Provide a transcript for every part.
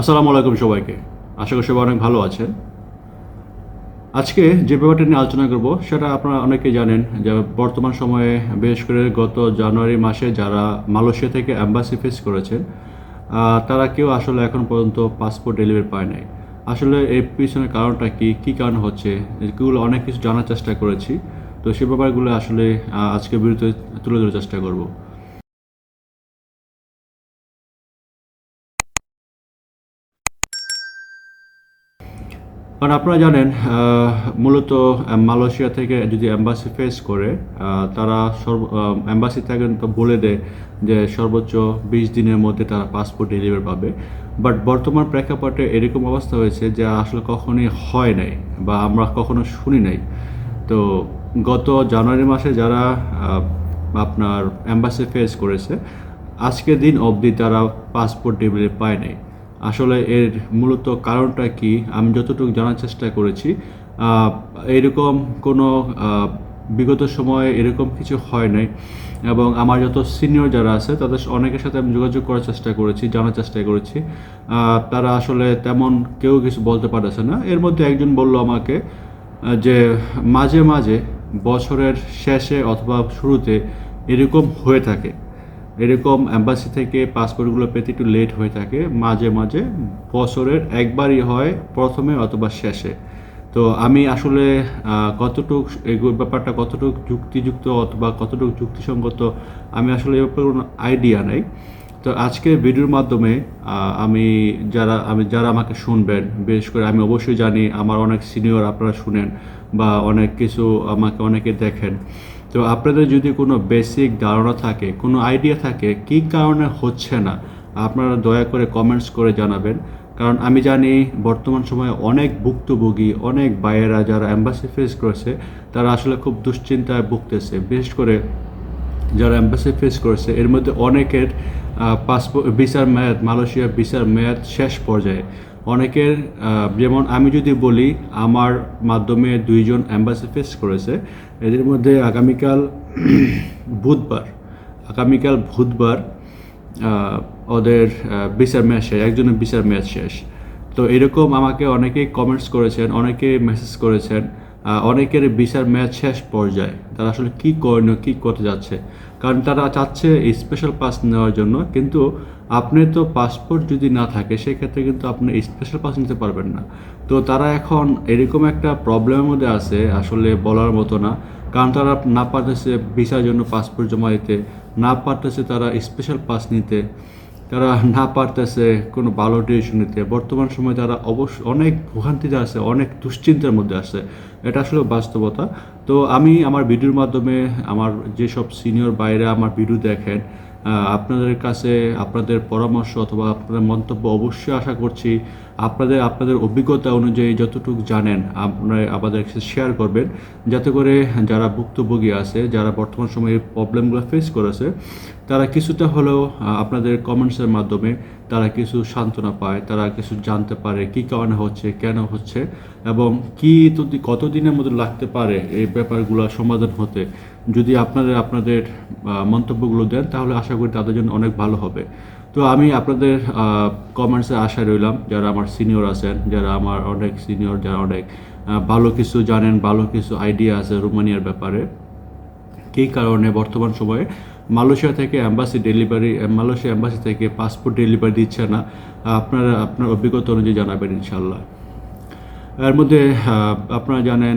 আসসালামু আলাইকুম সবাইকে। আশা করি সবাই অনেক ভালো আছেন। আজকে যে ব্যাপারটা নিয়ে আলোচনা করব, সেটা আপনারা অনেকেই জানেন যে বর্তমান সময়ে বিশেষ করে গত জানুয়ারি মাসে যারা মালয়েশিয়া থেকে অ্যাম্বাসি ফেস করেছেন তারা কেউ আসলে এখন পর্যন্ত পাসপোর্ট ডেলিভারি পায় নাই। আসলে এর পিছনের কারণটা কি, কী কারণ হচ্ছে, এগুলো অনেক কিছু জানার চেষ্টা করেছি। তো সে ব্যাপারগুলো আসলে আজকে বিরুদ্ধে তুলে ধরার চেষ্টা করব। কারণ আপনারা জানেন মূলত মালয়েশিয়া থেকে যদি অ্যাম্বাসি ফেস করে তারা সর্ব অ্যাম্বাসি থেকে তো বলে দেয় যে সর্বোচ্চ বিশ দিনের মধ্যে তারা পাসপোর্ট ডেলিভারি পাবে। বাট বর্তমান প্রেক্ষাপটে এরকম অবস্থা হয়েছে যে আসলে কখনোই হয় নাই বা আমরা কখনো শুনি নাই। তো গত জানুয়ারি মাসে যারা আপনার অ্যাম্বাসি ফেস করেছে, আজকের দিন অবধি তারা পাসপোর্ট ডেলিভারি পায় নাই। আসলে এর মূলত কারণটা কি? আমি যতটুকু জানার চেষ্টা করেছি এরকম কোনো বিগত সময়ে এরকম কিছু হয় নাই এবং আমার যত সিনিয়র যারা আছে, তাদের অনেকের সাথে আমি যোগাযোগ করার চেষ্টা করেছি, জানার চেষ্টা করেছি। তারা আসলে তেমন কেউ কিছু বলতে পারতেছে না। এর মধ্যে একজন বলল আমাকে যে মাঝে মাঝে বছরের শেষে অথবা শুরুতে এরকম হয়ে থাকে। এরকম অ্যাম্বাসি থেকে পাসপোর্টগুলো পেতে একটু লেট হয়ে থাকে। মাঝে মাঝে বছরের একবারই হয়, প্রথমে অথবা শেষে। তো আমি আসলে কতটুক এই ব্যাপারটা কতটুকু যুক্তিযুক্ত অথবা কতটুকু যুক্তিসঙ্গত আমি আসলে এ ব্যাপারে কোনো আইডিয়া নাই। তো আজকে ভিডিওর মাধ্যমে আমি যারা আমি যারা আমাকে শুনবেন, বিশেষ করে আমি অবশ্যই জানি আমার অনেক সিনিয়র আপনারা শুনেন বা অনেক কিছু আমাকে অনেকে দেখেন। তো আপনাদের যদি কোনো বেসিক ধারণা থাকে, কোনো আইডিয়া থাকে কি কারণে হচ্ছে না, আপনারা দয়া করে কমেন্টস করে জানাবেন। কারণ আমি জানি বর্তমান সময়ে অনেক ভুক্তভোগী, অনেক বায়েরা যারা অ্যাম্বাসি ফেস করেছে, তারা আসলে খুব দুশ্চিন্তায় ভুগতেছে। বিশেষ করে যারা অ্যাম্বাসি ফেস করেছে, এর মধ্যে অনেকের পাসপোর্ট ভিসার মেয়াদ মালয়েশিয়ার ভিসার মেয়াদ শেষ পর্যায়ে। অনেকের যেমন আমি যদি বলি, আমার মাধ্যমে দুইজন অ্যাম্বাসি ফেস করেছে। এদের মধ্যে আগামীকাল বুধবার আগামীকাল বুধবার ওদের বিচার মেয়াদ শেষ, একজনের বিচার মেয়াদ শেষ। তো এরকম আমাকে অনেকেই কমেন্টস করেছেন অনেকে মেসেজ করেছেন। অনেকের বিচার ম্যাচ শেষ পর্যায়ে তারা আসলে কি করণীয়, কি করতে যাচ্ছে? কারণ তারা চাচ্ছে স্পেশাল পাস নেওয়ার জন্য, কিন্তু আপনি তো পাসপোর্ট যদি না থাকে, সেক্ষেত্রে কিন্তু আপনি স্পেশাল পাস নিতে পারবেন না। তো তারা এখন এরকম একটা প্রবলেমের মধ্যে আছে, আসলে বলার মতো না। কারণ তারা না পারতেছে ভিসার জন্য পাসপোর্ট জমা দিতে, না পারতেছে তারা স্পেশাল পাস নিতে। তারা না পারতেছে কোনো ভালো ডিসিশন নিতে, বর্তমান সময়ে তারা অবশ্য অনেক ভোগান্তিতে আছে, অনেক দুশ্চিন্তার মধ্যে আছে, এটা আসলে বাস্তবতা। তো আমি আমার ভিডিওর মাধ্যমে আমার যেসব সিনিয়র বাইরে আমার ভিডিও দেখেন আপনাদের কাছে আপনাদের পরামর্শ অথবা আপনাদের মন্তব্য অবশ্যই আশা করছি। আপনাদের আপনাদের অভিজ্ঞতা অনুযায়ী যতটুকু জানেন, আপনারা আমাদের শেয়ার করবেন। যাতে করে যারা ভুক্তভোগী আছে, যারা বর্তমান সময়ে প্রবলেমগুলো ফেস করেছে, তারা কিছুটা হলেও আপনাদের কমেন্টসের মাধ্যমে তারা কিছু সান্ত্বনা পায়, তারা কিছু জানতে পারে কী কারণে হচ্ছে, কেন হচ্ছে, এবং কী কতদিনের মধ্যে লাগতে পারে এই ব্যাপারগুলো সমাধান হতে। যদি আপনাদের আপনাদের মন্তব্যগুলো দেন, তাহলে আশা করি তাদের জন্য অনেক ভালো হবে। তো আমি আপনাদের কমেন্টসে আশায় রইলাম, যারা আমার সিনিয়র আছেন, যারা আমার অনেক সিনিয়র যারা অনেক ভালো কিছু জানেন, ভালো কিছু আইডিয়া আছে রোমানিয়ার ব্যাপারে কী কারণে বর্তমান সময়ে মালয়েশিয়া থেকে অ্যাম্বাসি ডেলিভারি মালয়েশিয়া অ্যাম্বাসি থেকে পাসপোর্ট ডেলিভারি দিচ্ছে না। আপনারা, আপনার অভিজ্ঞতা অনুযায়ী জানাবেন ইনশাল্লাহ এর মধ্যে আপনারা জানেন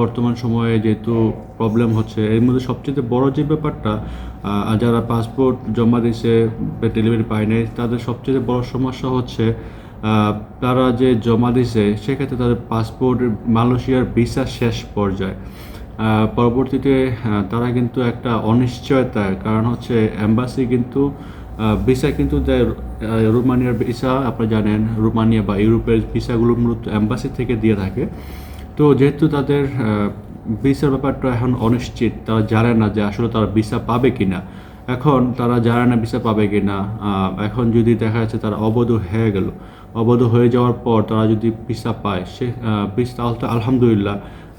বর্তমান সময়ে যেহেতু প্রবলেম হচ্ছে, এর মধ্যে সবচেয়ে বড় যে ব্যাপারটা যারা পাসপোর্ট জমা দিয়েছে ডেলিভারি পায় নাই, তাদের সবচেয়ে বড় সমস্যা হচ্ছে তারা যে জমা দিছে, সেক্ষেত্রে তাদের পাসপোর্ট মালয়েশিয়ার ভিসা শেষ পর্যায়ে। পরবর্তীতে তারা কিন্তু একটা অনিশ্চয়তা কারণ হচ্ছে অ্যাম্বাসি কিন্তু ভিসা কিন্তু দেয় রোমানিয়ার ভিসা আপনারা জানেন, রোমানিয়া বা ইউরোপের ভিসাগুলো মূলত অ্যাম্বাসি থেকে দিয়ে থাকে। তো যেহেতু তাদের ভিসার ব্যাপারটা এখন অনিশ্চিত, তারা জানে না যে আসলে তারা ভিসা পাবে কি না এখন তারা জানে না ভিসা পাবে কি না এখন যদি দেখা যাচ্ছে তারা অবৈধ হয়ে গেল। অবৈধ হয়ে যাওয়ার পর তারা যদি ভিসা পায়, সে ভিসা তাহলে তো আলহামদুলিল্লাহ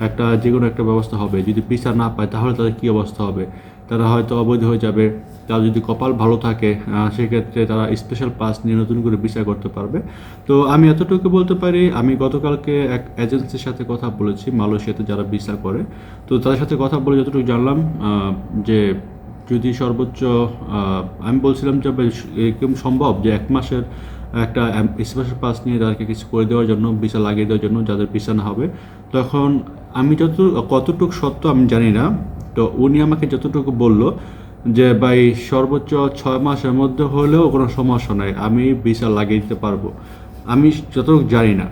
একটা যে কোনো একটা ব্যবস্থা হবে। যদি ভিসা না পায় তাহলে তাদের কী অবস্থা হবে? তারা হয়তো অবৈধ হয়ে যাবে। তার যদি কপাল ভালো থাকে সেক্ষেত্রে তারা স্পেশাল পাস নিয়ে নতুন করে বিচার করতে পারবে। তো আমি এতটুকু বলতে পারি, আমি গতকালকে এক এজেন্সির সাথে কথা বলেছি, মালয়েশিয়াতে যারা ভিসা করে। তো তাদের সাথে কথা বলে যতটুকু জানলাম যে যদি সর্বোচ্চ আমি বলছিলাম যে এরকম সম্ভব যে এক মাসের একটা স্পেশাল পাস নিয়ে তাদেরকে কিছু করে দেওয়ার জন্য ভিসা লাগিয়ে দেওয়ার জন্য যাদের ভিসা না হবে, তখন আমি যত কতটুকু সত্য আমি জানি না। তো উনি আমাকে যতটুকু বলল যে, ভাই, সর্বোচ্চ ছয় মাসের মধ্যে হলেও কোনো সমস্যা নাই, আমি ভিসা লাগিয়ে দিতে পারব। আমি যতটুকু জানি না।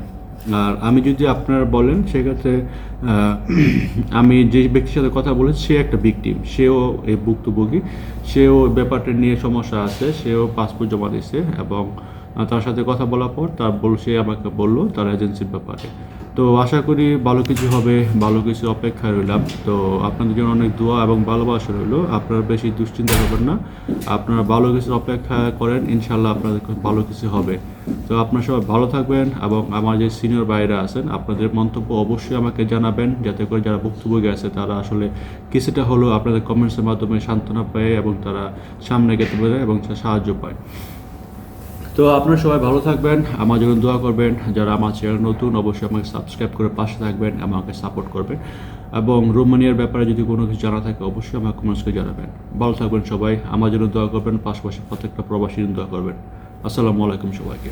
আর আমি যদি আপনারা বলেন, সেক্ষেত্রে আমি যে ব্যক্তির সাথে কথা বলেছি, সে একটা ভিকটিম সেও এই ভুক্তভোগী। সেও ব্যাপারটা নিয়ে সমস্যা আছে, সেও পাসপোর্ট জমা দিয়েছে এবং তার সাথে কথা বলার পর তার বল, সে আমাকে বলল তার এজেন্সির ব্যাপারে। তো আশা করি ভালো কিছু হবে, ভালো কিছু অপেক্ষা রইলাম তো আপনাদের জন্য অনেক দোয়া এবং ভালোবাসা রইল। আপনারা বেশি দুশ্চিন্তা করবেন না। আপনারা ভালো কিছু অপেক্ষা করেন ইনশাল্লাহ আপনাদের ভালো কিছু হবে। তো আপনারা সবাই ভালো থাকবেন এবং আমার যে সিনিয়র বাইরে আছেন, আপনাদের মন্তব্য অবশ্যই আমাকে জানাবেন। যাতে করে যারা ভুক্তভোগী আছে, তারা আসলে কিছুটা হলেও আপনাদের কমেন্টসের মাধ্যমে সান্ত্বনা পায় এবং তারা সামনে যেতে পারে এবং সাহায্য পায়। তো আপনারা সবাই ভালো থাকবেন, আমার জন্য দোয়া করবেন। যারা আমার চ্যানেল নতুন, অবশ্যই আমাকে সাবস্ক্রাইব করে পাশে থাকবেন, আমাকে সাপোর্ট করবেন। এবং রোমানিয়ার ব্যাপারে যদি কোনো কিছু জানা থাকে, অবশ্যই আমাকে কমেন্টসকে জানাবেন। ভালো থাকবেন সবাই, আমার জন্য দোয়া করবেন, পাশাপাশি প্রত্যেকটা প্রবাসীর দোয়া করবেন। আসসালামু আলাইকুম সবাইকে।